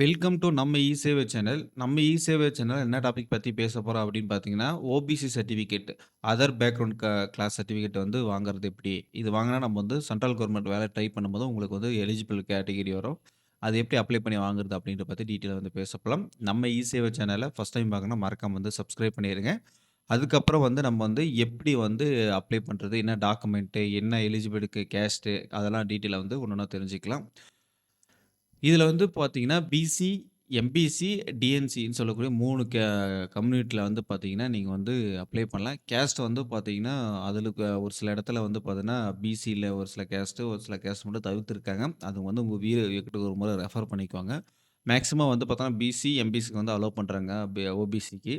Welcome to நம்ம இ சேவை channel. நம்ம இ சேவை சேனல் என்ன டாபிக் பற்றி பேச போகிறோம் அப்படின்னு பார்த்தீங்கன்னா, ஓபிசி சர்டிஃபிகேட், அதர் பேக்ரவுண்ட் க கிளாஸ் சர்டிஃபிகேட் வந்து வாங்குறது எப்படி? இது வாங்கினா நம்ம வந்து சென்ட்ரல் கவர்மெண்ட் வேலை ட்ரை பண்ணும்போது உங்களுக்கு வந்து எலிஜிபிள் கேட்டகரி வரும். அது எப்படி அப்ளை பண்ணி வாங்குறது அப்படின்ற பற்றி டீட்டெயில் வந்து பேசப்போலாம் நம்ம இ சேவை சேனலை ஃபஸ்ட் டைம் பார்க்கணும் மறக்காம வந்து சப்ஸ்கிரைப் பண்ணிருங்க. அதுக்கப்புறம் வந்து நம்ம வந்து எப்படி வந்து அப்ளை பண்ணுறது என்ன டாக்குமெண்ட்டு? என்ன எலிஜிபிளுக்கு கேஸ்ட்டு? அதெல்லாம் டீட்டெயிலாக வந்து ஒன்று ஒன்றா தெரிஞ்சுக்கலாம். இதில் வந்து பார்த்தீங்கன்னா, பிசி, எம்பிசி, டிஎன்சின்னு சொல்லக்கூடிய மூணு கே கம்யூனிட்டியில் வந்து பார்த்தீங்கன்னா, நீங்கள் வந்து அப்ளை பண்ணலாம். கேஸ்ட் வந்து பார்த்தீங்கன்னா, அதில் க ஒரு சில இடத்துல வந்து பார்த்தீங்கன்னா, பிசியில் ஒரு சில கேஸ்ட்டு, ஒரு சில கேஸ்ட் மட்டும் தவிர்த்துருக்காங்க அது வந்து உங்க வீடியோ ஒரு முறை ரெஃபர் பண்ணிக்குவாங்க மேக்ஸிமம் வந்து பார்த்தோன்னா, பிசி, எம்பிசிக்கு வந்து அலோவ் பண்ணுறாங்க ஓபிசிக்கு.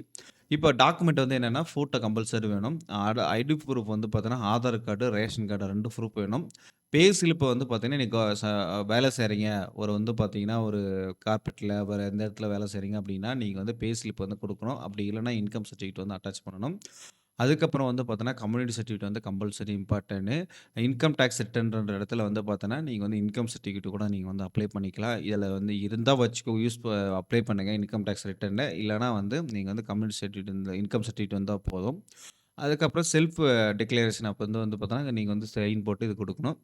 இப்போ டாக்குமெண்ட் வந்து என்னென்னா ஃபோட்டோ கம்பல்சரி வேணும். அட ஐடி ப்ரூஃப் வந்து பார்த்தீங்கன்னா, ஆதார் கார்டு, ரேஷன் கார்டு ரெண்டு ப்ரூஃப் வேணும். பே ஸ்லிப்பை வந்து பார்த்தீங்கன்னா, நீங்கள் வேலை செய்கிறீங்க ஒரு வந்து பார்த்தீங்கன்னா, ஒரு கார்பெட்டில் வேறு எந்த இடத்துல வேலை செய்கிறீங்க அப்படின்னா, நீங்கள் வந்து பே ஸ்லிப் வந்து கொடுக்கணும் அப்படி இல்லைன்னா இன்கம் சர்டிஃபிகேட் வந்து அட்டாச் பண்ணணும். அதுக்கப்புறம் வந்து பார்த்தோன்னா, கம்யூனிட்டி சர்டிஃபிகேட் வந்து கம்பல்சரி இம்பார்ட்டன்ட்டு. இன்கம் டாக்ஸ் ரிட்டர்ன்ற இடத்துல வந்து பார்த்தோன்னா, நீங்க வந்து இன்கம் சர்டிஃபிகேட் கூட நீங்க வந்து அப்ளை பண்ணிக்கலாம். இதில வந்து இருந்தா வச்சுக்கோ யூஸ் ப அப்ளை பண்ணுங்க இன்கம் டாக்ஸ் ரிட்டர்னு. இல்லன்னா வந்து நீங்க வந்து கம்யூனிட்டி சர்டிஃபிகேட் இந்த இன்கம் சர்டிஃபிகேட் வந்தா போதும். அதுக்கப்புறம் செல்ஃப் டிக்ளரேஷன் அப்ப வந்து வந்து பார்த்தோன்னா, நீங்க வந்து சைன் போட்டு இது குடுக்கணும்.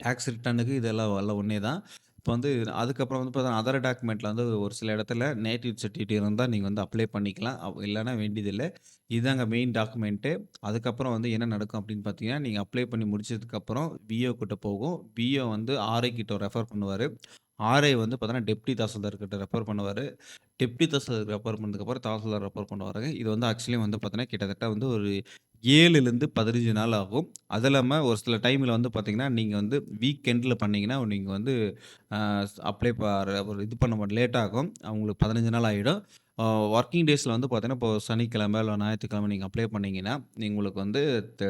டாக்ஸ் ரிட்டர்னுக்கு இதெல்லாம் எல்லாம் ஒண்ணே தான். இப்போ வந்து அதுக்கப்புறம் வந்து பார்த்தா அதர் டாக்குமெண்ட்டில் வந்து ஒரு சில இடத்துல நேட்டிவ் சர்டிஃபிகேட் இருந்தால் நீங்கள் வந்து அப்ளை பண்ணிக்கலாம். அவ் வேண்டியதில்லை இதுதாங்க மெயின் டாக்குமெண்ட்டு. அதுக்கப்புறம் வந்து என்ன நடக்கும் அப்படின்னு பார்த்தீங்கன்னா, நீங்கள் அப்ளை பண்ணி முடிச்சதுக்கப்புறம் பிஓ கிட்ட போகும். பிஓ வந்து ஆர்ஐ கிட்ட ரெஃபர் பண்ணுவார் ஆர்ஐ வந்து பார்த்தீங்கன்னா, டெப்டி தாசில்தார்கிட்ட ரெஃபர் பண்ணுவார் டெப்டி தாசில்தார் ரெஃபர் பண்ணதுக்கப்புறம் தாசில்தார் ரெஃபர் பண்ணுவாருங்க. இது வந்து ஆக்சுவலி வந்து பார்த்தீங்கன்னா, கிட்டத்தட்ட வந்து ஒரு 7லிருந்து 15 நாள் ஆகும். அது இல்லாமல் ஒரு சில டைமில் வந்து பார்த்தீங்கன்னா, நீங்கள் வந்து வீக்கெண்டில் பண்ணிங்கன்னா நீங்கள் வந்து அப்ளை ஒரு இது பண்ண லேட் ஆகும். அவங்களுக்கு பதினஞ்சு நாள் ஆகிடும் ஒர்க்கிங் டேஸில் வந்து பார்த்தீங்கன்னா, இப்போ சனிக்கிழமை இல்லை ஞாயிற்றுக்கிழமை நீங்கள் அப்ளை பண்ணிங்கன்னா நீ உங்களுக்கு வந்து த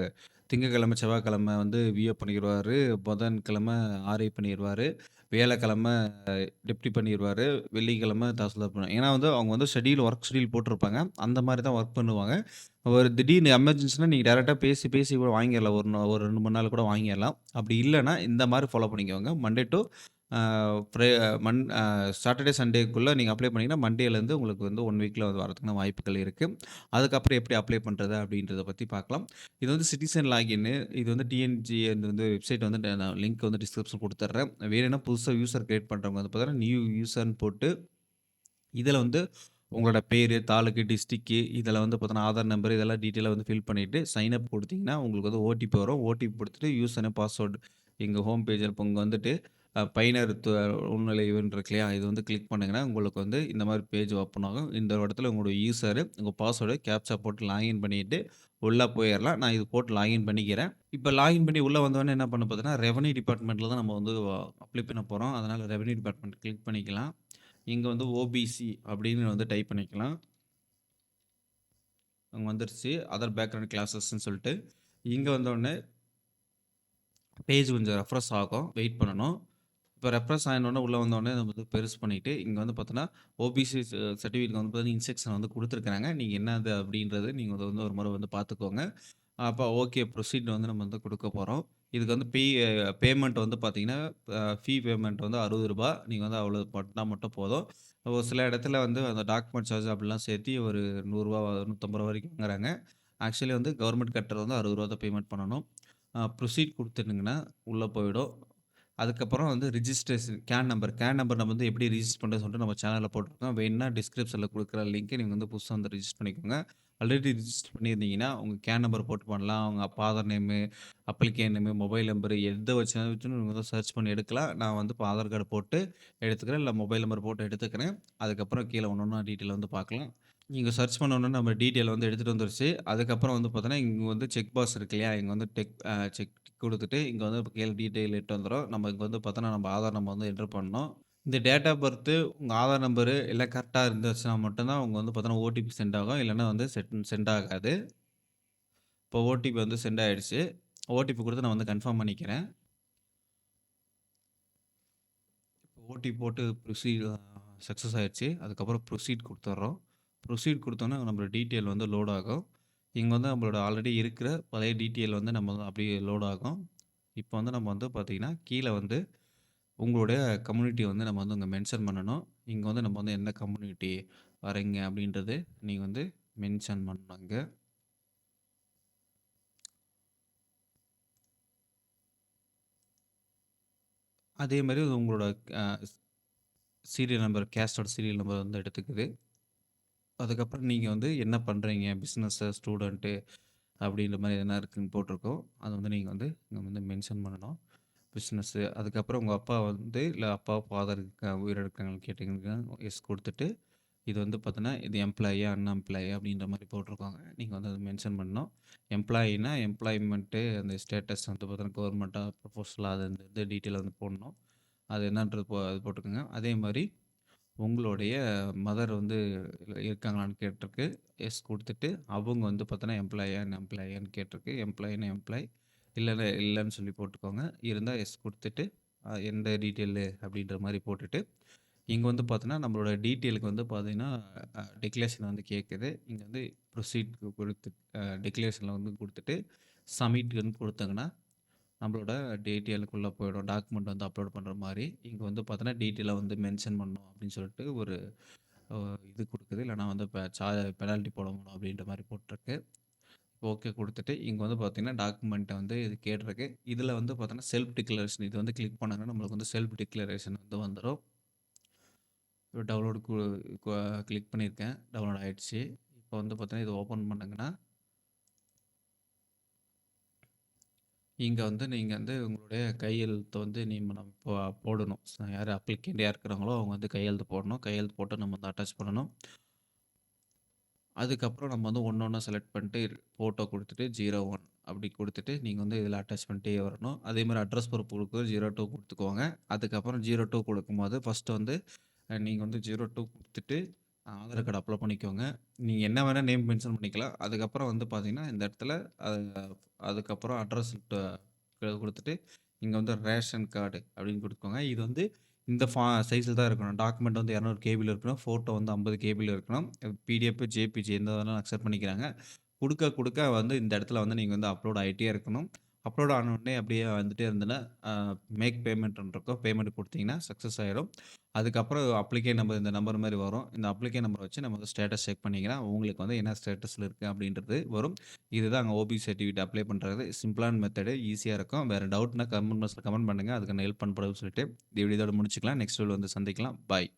செவ்வாய்க்கிழமை வந்து விஏ பண்ணிடுவார் புதன்கிழமை ஆர்ஐ பண்ணிடுவார் வியாழக்கிழமை டெப்டி பண்ணிடுவார் வெள்ளிக்கிழமை தாசில்தார் பண்ணுவாங்க. ஏன்னா வந்து அவங்க வந்து ஷெடியூல் ஒர்க் ஷெடியூல் போட்டிருப்பாங்க. அந்த மாதிரி தான் ஒர்க் பண்ணுவாங்க. ஒரு திடீர்னு எமர்ஜென்சினா நீங்கள் டேரெக்டாக பேசி பேசி கூட வாங்கிடலாம் ஒரு ஒரு 2 3 நாள் கூட வாங்கிடலாம் அப்படி இல்லைன்னா இந்த மாதிரி ஃபாலோ பண்ணிக்கோங்க. Monday to Friday Saturday, சண்டேக்குள்ளே நீங்கள் அப்ளை பண்ணிங்கன்னா மண்டேலேருந்து உங்களுக்கு வந்து ஒன் வீக்கில் வந்து வரதுக்கான வாய்ப்புகள் இருக்குது அதுக்கப்புறம் எப்படி அப்ளை பண்ணுறது அப்படின்றத பற்றி பார்க்கலாம். இது வந்து சிட்டிசன் லாகின்னு. இது வந்து டிஎன்ஜி அந்த வந்து வெப்சைட் வந்து நான் லிங்க் வந்து டிஸ்கிரிப்ஷன் கொடுத்துட்றேன் வேணும்னா புதுசாக யூசர் க்ரியேட் பண்ணுறவங்க வந்து பார்த்தீங்கன்னா, நியூ யூசர்ன்னு போட்டு இதில் வந்து உங்களோட பேர் தாலுக்கு, டிஸ்ட்ரிக்கு இதில் வந்து பார்த்தோன்னா ஆதார் நம்பர் இதெல்லாம் டீட்டெயிலாக வந்து ஃபில் பண்ணிவிட்டு சைன் அப் கொடுத்தீங்கன்னா உங்களுக்கு வந்து ஓடிபி வரும். ஓடிபி கொடுத்துட்டு யூஸ் அண்ட் பாஸ்வேர்டு எங்கள் ஹோம் பேஜில் இப்போ இங்கே வந்துட்டு அ பயனர் து உள்நுழைவுன்னு இருக்கு இல்லையா? இது வந்து கிளிக் பண்ணீங்கன்னா, உங்களுக்கு வந்து இந்த மாரி பேஜ் ஓப்பன் ஆகும். இந்த இடத்துல உங்களுடைய யூசரு, உங்க பாஸ்வேர்டு, கேப்ச்சா போட்டு லாகின் பண்ணிட்டு உள்ள போயிரலாம். நான் இது போட்டு லாகின் பண்ணிக்கிறேன். இப்போ லாகின் பண்ணி உள்ள வந்தோனே என்ன பண்ண பார்த்தீங்கன்னா, ரெவன்யூ டிபார்ட்மெண்ட்ல தான் நம்ம வந்து அப்ளை பண்ண போறோம். அதனால ரெவன்யூ டிபார்ட்மெண்ட் கிளிக் பண்ணிக்கலாம். இங்க வந்து ஓபிசி அப்படின்னு வந்து டைப் பண்ணிக்கலாம். அங்க வந்துருச்சு. அதர் பேக்ரவுண்ட் கிளாஸஸ்ன்னு சொல்லிட்டு. இங்க வந்தோனே பேஜ் கொஞ்சம் ரெஃப்ரெஷ் ஆகும். வெயிட் பண்ணணும். இப்போ ரெஃப்ரெஷ் ஆனோனே உள்ளே வந்தோடனே நம்ம வந்து பெருசு பண்ணிவிட்டு இங்கே வந்து பார்த்தோன்னா, ஓபிசி சர்டிஃபிகேட் வந்து பார்த்தீங்கன்னா, இன்ஸ்ட்ரக்ஷன் வந்து கொடுத்துருக்காங்க நீங்கள் என்ன என்னது அப்படின்றது நீங்கள் வந்து ஒரு முறை வந்து பார்த்துக்கோங்க. அப்போ ஓகே ப்ரொசீட் வந்து நம்ம வந்து கொடுக்க போகிறோம் இதுக்கு வந்து பே பேமெண்ட் வந்து பார்த்தீங்கன்னா, ஃபீ பேமெண்ட் வந்து அறுபது ரூபா நீங்கள் வந்து அவ்வளோ பண்ணா மட்டும் போதும். ஒரு சில இடத்துல வந்து அந்த டாக்குமெண்ட் சார்ஜ் அப்படிலாம் சேர்த்து ஒரு நூறுரூவா நூற்றம்பது ரூபா வரைக்கும் வாங்குறாங்க. ஆக்சுவலி வந்து கவர்மெண்ட் கட்டுறது வந்து அறுபது ரூபா தான் பேமெண்ட் பண்ணணும். ப்ரொசீட் குடுத்துட்டீங்கன்னா, உள்ளே போயிடும். அதுக்கப்புறம் வந்து registration can number can number நம்ம வந்து எப்படி ரிஜிஸ்டர் பண்ணுறது சொல்லிட்டு நம்ம சேனலில் போட்டுருக்கோம். வேணும்னா டிஸ்கிரிப்ஷனில் கொடுக்குற லிங்க் நீங்கள் வந்து புதுசாக வந்து ரிஜிஸ்டர் பண்ணிக்கோங்க. ஆல்ரெடி ரிஜிஸ்டர் பண்ணியிருந்தீங்கன்னா, உங்கள் கேன் நம்பர் போட்டு பண்ணலாம். உங்கள் அப்பா Aadhaar name, applicant name, mobile number எத வச்சு நீங்கள் வந்து சர்ச் பண்ணி எடுக்கலாம். நான் வந்து இப்போ ஆதார் கார்டு போட்டு எடுத்துக்கிறேன். இல்லை மொபைல் நம்பர் போட்டு எடுத்துக்கிறேன். அதுக்கப்புறம் கீழே ஒன்று ஒன்றா டீட்டெயில் வந்து பார்க்கலாம். நீங்க சர்ச் பண்ண உடனே நம்ம டீட்டெயில் வந்து எடுத்துட்டு வந்துருச்சு. அதுக்கப்புறம் வந்து பார்த்தோன்னா இங்க வந்து செக் பாக்ஸ் இருக்கு இல்லையா? இங்க வந்து டெக் அ செக் குடுத்துட்டு, இங்க வந்து கீழ டீட்டெயில் எட்டு வந்துரும். நம்ம இங்க வந்து பார்த்தோன்னா, நம்ம ஆதார் நம்பர் வந்து என்டர் பண்ணணும். இந்த டேட் ஆஃப் பர்த்து, உங்க ஆதார் நம்பரு எல்லாம் கரெக்ட்டா இருந்துச்சுன்னா மட்டும் தான் உங்க வந்து பார்த்தோன்னா, ஓடிபி சென்ட் ஆகும். இல்லன்னா வந்து செட் சென்ட் ஆகாது. இப்போ ஓடிபி வந்து சென்ட் ஆயிடுச்சு. ஓடிபி குடுத்து நான் வந்து கன்ஃபார்ம் பண்ணிக்கிறேன். ஓடிபி போட்டு ப்ரொசீட் சக்ஸஸ் சக்சஸ் அதுக்கப்புறம் ப்ரொசீட் குடுத்துர்றோம். ப்ரொசீட் கொடுத்தோன்னா நம்மளோட டீட்டெயில் வந்து லோட் ஆகும். இங்கே வந்து நம்மளோட ஆல்ரெடி இருக்கிற பழைய டீட்டெயில் வந்து நம்ம வந்து அப்படியே லோட் ஆகும். இப்போ வந்து நம்ம வந்து பார்த்திங்கன்னா கீழே வந்து உங்களுடைய கம்யூனிட்டி வந்து நம்ம வந்து இங்கே மென்ஷன் பண்ணணும். இங்கே வந்து நம்ம வந்து எந்த கம்யூனிட்டி வரீங்க அப்படின்றது நீங்கள் வந்து மென்ஷன் பண்ணுங்க அதே மாதிரி உங்களோட சீரியல் நம்பர் கேஸ்டோட சீரியல் நம்பர் வந்து எடுத்துக்குது. அதுக்கப்புறம் நீங்க வந்து என்ன பண்றீங்க? பிசினஸ்ஸு, ஸ்டூடண்ட்டு அப்படின்ற மாரி எதனா இருக்குன்னு போட்டிருக்கும். அத வந்து நீங்க வந்து இங்க வந்து மென்ஷன் பண்ணணும். பிசினஸ்ஸு அதுக்கப்புறம் உங்க அப்பா வந்து இல்ல அப்பா, ஃபாதர் இருக்க உயிரோட இருக்காங்களான்னு கேட்டீங்கன்னா, எஸ் குடுத்துட்டு, இது வந்து பார்த்தீங்கன்னா, இது எம்ப்ளாயியா, அன்எம்ப்ளாயியா அப்படின்ற மாரி போட்டிருக்காங்க. நீங்க வந்து அத மென்ஷன் பண்ணணும். எம்ப்ளாயினா எம்ப்ளாய்மெண்ட்டு அந்த ஸ்டேட்டஸ் வந்து பார்த்தீங்கன்னா, கவர்மெண்ட்டா, ப்ரொபோஷலா அது இது டீட்டெயில் வந்து போடணும். அது என்னன்றது போ அது போட்டுக்கோங்க. அதே மாரி உங்களுடைய மதர் வந்து இருக்காங்களான்னு கேட்டிருக்கு. எஸ் கொடுத்துட்டு அவங்க வந்து பார்த்தோன்னா எம்ப்ளாயியா, அன்எம்ப்ளாயியான்னு கேட்டிருக்கு. எம்ப்ளாயின்னு எம்ப்ளாயி, இல்லைன்னு இல்லைன்னு சொல்லி போட்டுக்கோங்க. இருந்தால் எஸ் கொடுத்துட்டு எந்த டீட்டெயிலு அப்படின்ற மாதிரி போட்டுட்டு, இங்கே வந்து பார்த்தோன்னா, நம்மளோட டீட்டெயிலுக்கு வந்து பார்த்தீங்கன்னா, அ வந்து கேட்குது. இங்கே வந்து ப்ரொசீட் கொடுத்து அ வந்து வந்து குடுத்துட்டு, வந்து கொடுத்தாங்கன்னா நம்மளோட டீட்டெயிலுக்குள்ளே போயிடும். டாக்குமெண்ட் வந்து அப்லோட் பண்ணுற மாதிரி இங்கே வந்து பார்த்தோன்னா, டீட்டெயிலாக வந்து மென்ஷன் பண்ணணும் அப்படின்னு சொல்லிட்டு ஒரு இது கொடுக்குது இல்லைனா வந்து இப்போ சா பெனால்டி போடணும் அப்படின்ற மாதிரி போட்டிருக்கு. ஓகே கொடுத்துட்டு இங்கே வந்து பார்த்தீங்கன்னா, டாக்குமெண்ட்டை வந்து இது கேட்டிருக்கு. இதில் வந்து பார்த்தோன்னா, செல்ஃப் டிக்ளரேஷன் இது வந்து கிளிக் பண்ணாங்கன்னா நம்மளுக்கு வந்து செல்ஃப் டிக்ளரேஷன் வந்து வந்துடும் டவுன்லோடு கிளிக் பண்ணியிருக்கேன். டவுன்லோட் ஆகிடுச்சு இப்போ வந்து பார்த்தீங்கன்னா, இது ஓப்பன் பண்ணுங்கன்னா இங்கே வந்து நீங்கள் வந்து உங்களுடைய கையெழுத்து வந்து நீங்க நம்ம போ போடணும். யார் யாரு அப்ளிகண்ட் இருக்கிறாங்களோ, அவங்க வந்து கையெழுத்து போடணும். கையெழுத்து போட்டு நம்ம வந்து அட்டாச் பண்ணணும். அதுக்கப்புறம் நம்ம வந்து ஒண்ணு ஒண்ணா செலக்ட் பண்ணிட்டு ஃபோட்டோ குடுத்துட்டு 01 அப்படி குடுத்துட்டு, நீங்க வந்து இதில அட்டாச் பண்ணிட்டே வரணும். அதே மாதிரி அட்ரஸ் ப்ரூஃப் குடுக்க 02 குடுத்துக்கோங்க. அதுக்கப்புறம் 02 குடுக்கும்போது ஃபர்ஸ்ட்டு வந்து அ நீங்க வந்து 02 குடுத்துட்டு, ஆதார் கார்டு அப்லோட் பண்ணிக்கோங்க. நீங்க என்ன வேணா நேம் மென்ஷன் பண்ணிக்கலாம். அதுக்கப்புறம் வந்து பார்த்தீங்கன்னா, இந்த இடத்துல அது அதுக்கப்புறம் அட்ரஸ் ட குடுத்துட்டு, இங்க வந்து ரேஷன் கார்டு அப்படின்னு குடுத்துக்கோங்க. இது வந்து இந்த ஃபா சைஸ்ல தான் இருக்கணும். டாக்குமெண்ட் வந்து 200 கேபில இருக்கணும். ஃபோட்டோ வந்து 50 கேபில இருக்கணும். பிடிஎஃப், ஜேபிஜி எந்த வேணாலும் அக்செப்ட் பண்ணிக்கிறாங்க. குடுக்க குடுக்க வந்து இந்த இடத்துல வந்து நீங்க வந்து அப்லோட் ஆயிட்டே இருக்கணும். அப்லோட் ஆன உடனே அப்படியே வந்துட்டே இருந்ததுன்னா, மேக் பேமெண்ட்ன்னு இருக்கும். பேமெண்ட் கொடுத்தீங்கன்னா சக்ஸஸ் ஆயிடும். அதுக்கப்புறம் அப்ளிகேட் நம்பர் இந்த நம்பர் மாதிரி வரும். இந்த அப்ளிகே நம்பரை வச்சு நம்ம வந்து ஸ்டேட்டஸ் செக் பண்ணிக்கலாம். உங்களுக்கு வந்து என்ன ஸ்டேட்டஸில் இருக்குது அப்படின்றது வரும். இதுதான் அங்கே ஓபிசி சர்டிஃபிகேட் அப்ளை பண்ணுறது சிம்பிளான மெத்தடு. ஈஸியாக இருக்கும். வேறு டவுட்னா கமெண்ட் பாக்ஸில் கமெண்ட் பண்ணுங்க. நான் ஹெல்ப் பண்ணப்படும்னு சொல்லிட்டு, இந்த இதோட முடிச்சுக்கலாம். நெக்ஸ்ட் வீடியோல வந்து சந்திக்கலாம். பாய்.